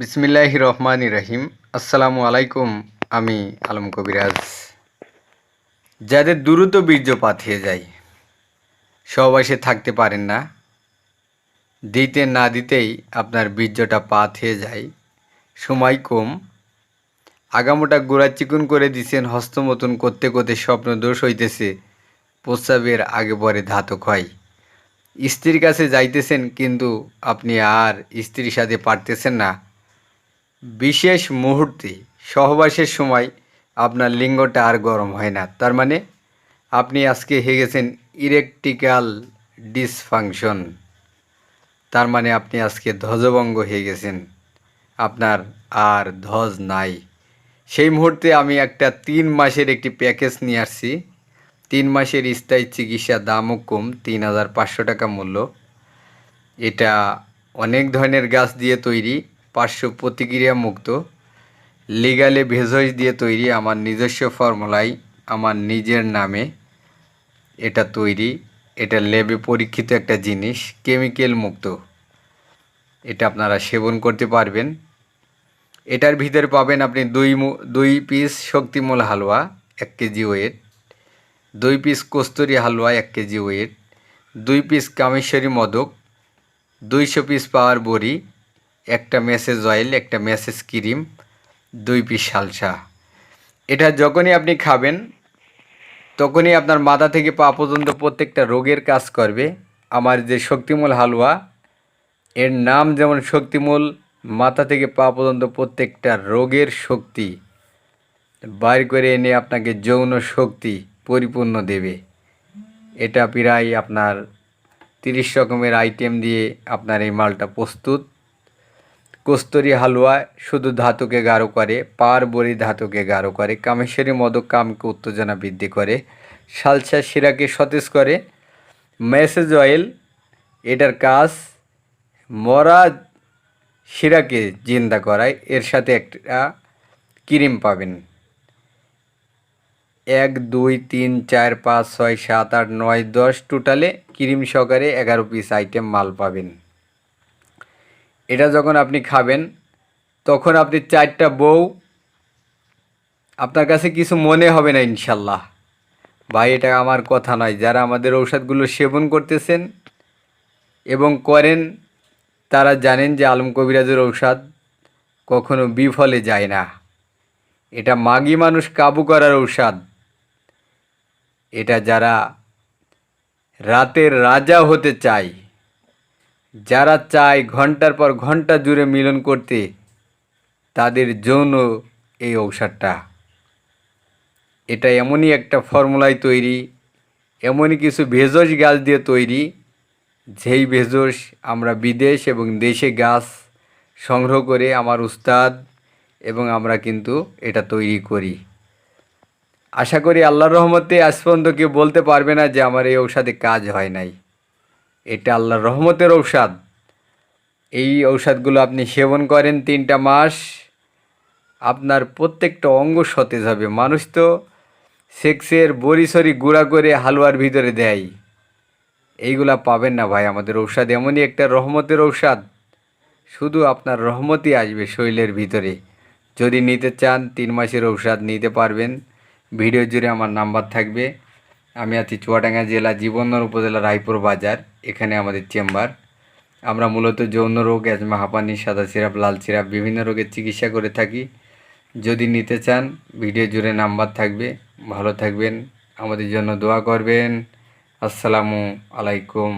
বিসমিল্লাহ রহমান রহিম। আসসালামু আলাইকুম, আমি আলম কবিরাজ। যাদের দ্রুত বীর্যপাত হয়ে যায় সহবাসে থাকতে পারেন না। দিতে না দিতেই আপনার বীর্যটা পাত হয়ে যায়। সময় কম। আগামোটা গোড়া চিকুন করে দিছেন, হস্তমতন করতে করতে স্বপ্ন দোষ হইতেছে, প্রস্রাবের আগে পরে ধাতক হয়। স্ত্রীর কাছে যাইতেছেন, কিন্তু আপনি আর স্ত্রীর সাথে পারতেছেন না। বিশেষ মুহূর্তে, সহবাসের সময় আপনার লিঙ্গটা আর গরম হয় না। তার মানে আপনি আজকে হয়ে গেছেন ইরেকটিক্যাল ডিসফাংশন তার মানে আপনি আজকে ধ্বজভঙ্গ হয়ে গেছেন। আপনার আর ধ্বজ নাই। সেই মুহূর্তে আমি একটা তিন মাসের একটি প্যাকেজ নিয়ে আসছি। তিন মাসের স্থায়ী চিকিৎসা দামও কম, তিন হাজার পাঁচশো টাকা মূল্য। এটা অনেক ধরনের গাছ দিয়ে তৈরি। পার্শ্ব প্রতিক্রিয়া মুক্ত। লিগালে ভেজজ দিয়ে তৈরি আমার নিজস্ব ফর্মুলায় আমার নিজের নামে এটা তৈরি। এটা লেবে পরীক্ষিত একটা জিনিস কেমিক্যাল মুক্ত। এটা আপনারা সেবন করতে পারবেন। এটার ভিতরে পাবেন আপনি দুই দুই পিস শক্তিমূল হালুয়া, এক কেজি ওয়েট দুই পিস কস্তুরি হালুয়া, এক কেজি ওয়েট দুই পিস কামেশ্বরী মদক, দুইশো পিস পাওয়ার বড়ি একটা মেসেজ অয়েল একটা মেসেজ ক্রিম দুই পিস সালসা এটা যখনই আপনি খাবেন, তখনই আপনার মাথা থেকে পা পর্যন্ত প্রত্যেকটা রোগের কাজ করবে। আমার যে শক্তিমূল হালুয়া, এর নাম যেমন শক্তিমূল, মাথা থেকে পা পর্যন্ত প্রত্যেকটা রোগের শক্তি বাইর করে এনে আপনাকে যৌন শক্তি পরিপূর্ণ দেবে। এটা প্রায় আপনার তিরিশ রকমের আইটেম দিয়ে আপনার এই মালটা প্রস্তুত। কস্তুরি হালুয়া শুধু ধাতুকে গাঢ় করে, পার বড়ি ধাতুকে গাঢ় করে, কামেশ্বরী মদক কামকে উত্তেজনা বৃদ্ধি করে, সালসা শিরাকে সতেজ করে, মেসেজ অয়েল, এটার কাজ, মরা শিরাকে জিন্দা করায়, এর সাথে একটা ক্রিম পাবেন। এক, দুই, তিন, চার, পাঁচ, ছয়, সাত, আট, নয়, দশ, টোটালে ক্রিম সহকারে এগারো পিস আইটেম মাল পাবেন। এটা যখন আপনি খাবেন, তখন আপনি চারটা বউ, আপনার কাছে কিছু মনে হবে না ইনশাল্লাহ। ভাই, এটা আমার কথা নয়। যারা আমাদের ঔষধগুলো সেবন করতেছেন এবং করেন, তারা জানেন যে আলম কবিরাজের ঔষধ কখনো বিফলে যায় না। এটা মাগি মানুষ কাবু করার ঔষধ। এটা যারা রাতের রাজা হতে চায় যারা চায় ঘণ্টার পর ঘণ্টা জুড়ে মিলন করতে, তাদের যৌন এই ঔষধটা এটা এমনই একটা ফর্মুলায় তৈরি, এমনই কিছু ভেষজ গাছ দিয়ে তৈরি, যেই ভেষজ আমরা বিদেশ এবং দেশে গাছ সংগ্রহ করে আমার উস্তাদ এবং আমরা কিন্তু এটা তৈরি করি। আশা করি আল্লাহর রহমতে আজ পর্যন্ত কেউ বলতে পারবে না যে আমার এই ঔষধে কাজ হয় নাই। এটা আল্লাহর রহমতের ঔষধ। এই ঔষধগুলো আপনি সেবন করেন তিনটা মাস, আপনার প্রত্যেকটা অঙ্গ সতেজ হবে। মানুষ তো সেক্সের বড়িসরি গুঁড়া করে হালুয়ার ভিতরে দেয়। এইগুলা পাবেন না ভাই, আমাদের ঔষধ এমনই একটা রহমতের ঔষধ। শুধু আপনার রহমতই আসবে শরীরের ভিতরে। যদি নিতে চান, তিন মাসের ঔষধ নিতে পারবেন। ভিডিও জুড়ে আমার নাম্বার থাকবে। আমি আছি চুয়াডাঙ্গা জেলা জীবননগর উপজেলা রায়পুর বাজার, এখানে আমাদের চেম্বার। আমরা মূলত যৌন রোগ, অ্যাজমা হাঁপানি সাদা সিরাপ, লাল সিরাপ বিভিন্ন রোগের চিকিৎসা করে থাকি। যদি নিতে চান, ভিডিও জুড়ে নাম্বার থাকবে। ভালো থাকবেন, আমাদের জন্য দোয়া করবেন। আসসালামু আলাইকুম।